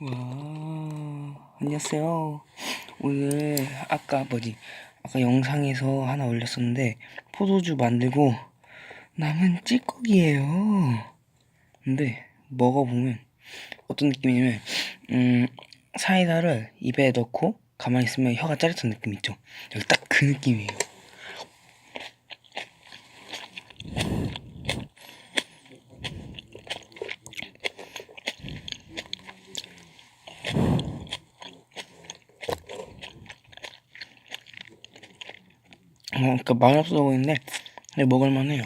와, 안녕하세요. 오늘 아까 뭐지? 아까 영상에서 하나 올렸었는데 포도주 만들고 남은 찌꺼기예요. 근데 먹어보면 어떤 느낌이냐면 음 사이다를 입에 넣고 가만히 있으면 혀가 짜릿한 느낌 있죠? 여기 딱 그 느낌이에요. 어, 그러니까 맛 없어 보이는데 근데 먹을만 해요.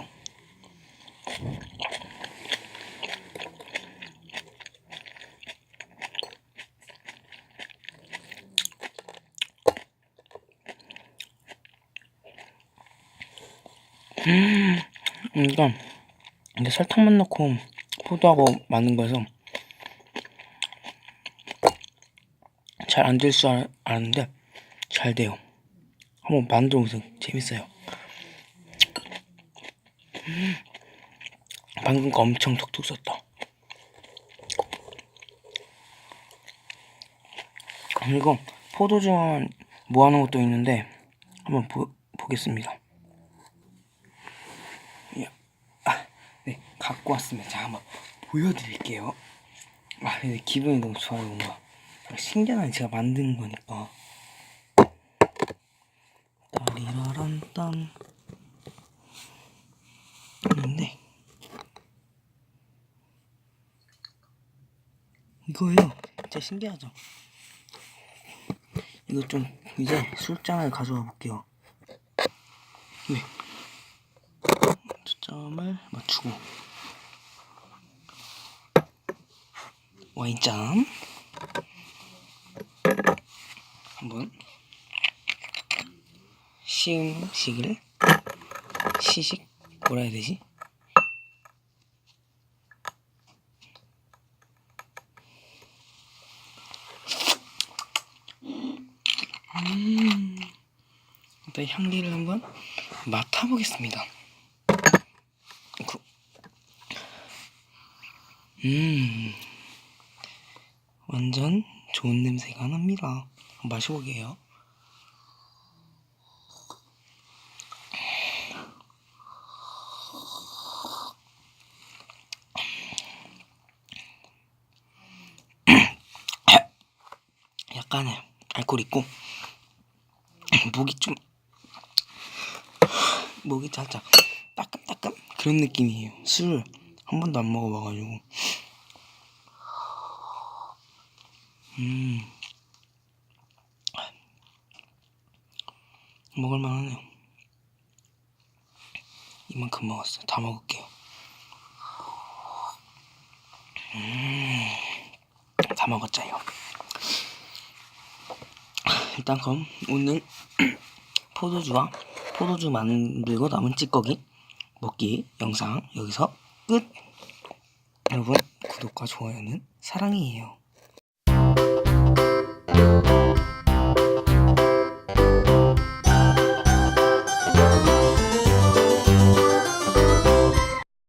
음, 그러니까 이게 설탕만 넣고 포도하고 만든 거여서 잘 안 될 줄 알았는데 잘 돼요. 한번 보세요. 재밌어요. 음, 방금 거 엄청 톡톡 썼다. 그리고 포도주만 모아놓은 것도 있는데 한번 보, 보겠습니다. 야, 아, 네, 갖고 왔습니다. 자, 한번 보여드릴게요. 아, 근데 기분이 너무 좋아요, 뭔가. 신기하네, 제가 만든 거니까. 따리라란딴. 있는데, 이거예요. 진짜 신기하죠? 이거 좀, 이제 술잔을 가져와 볼게요. 네. 초점을 맞추고 와인잔 한번 시음식을 시식 뭐라 해야 되지? 음, 일단 향기를 한번 맡아보겠습니다. 그- 음, 완전 좋은 냄새가 납니다. 마셔보게요. 약간의 알코올 있고 목이 좀 목이 살짝 따끔따끔 그런 느낌이에요. 술한 번도 안 먹어봐가지고 음 먹을만 하네요. 이만큼 먹었어요. 다 먹을게요. 음, 다 먹었자요. 일단 그럼 오늘 포도주와 포도주 만들고 남은 찌꺼기 먹기 영상 여기서 끝. 여러분 구독과 좋아요는 사랑이에요.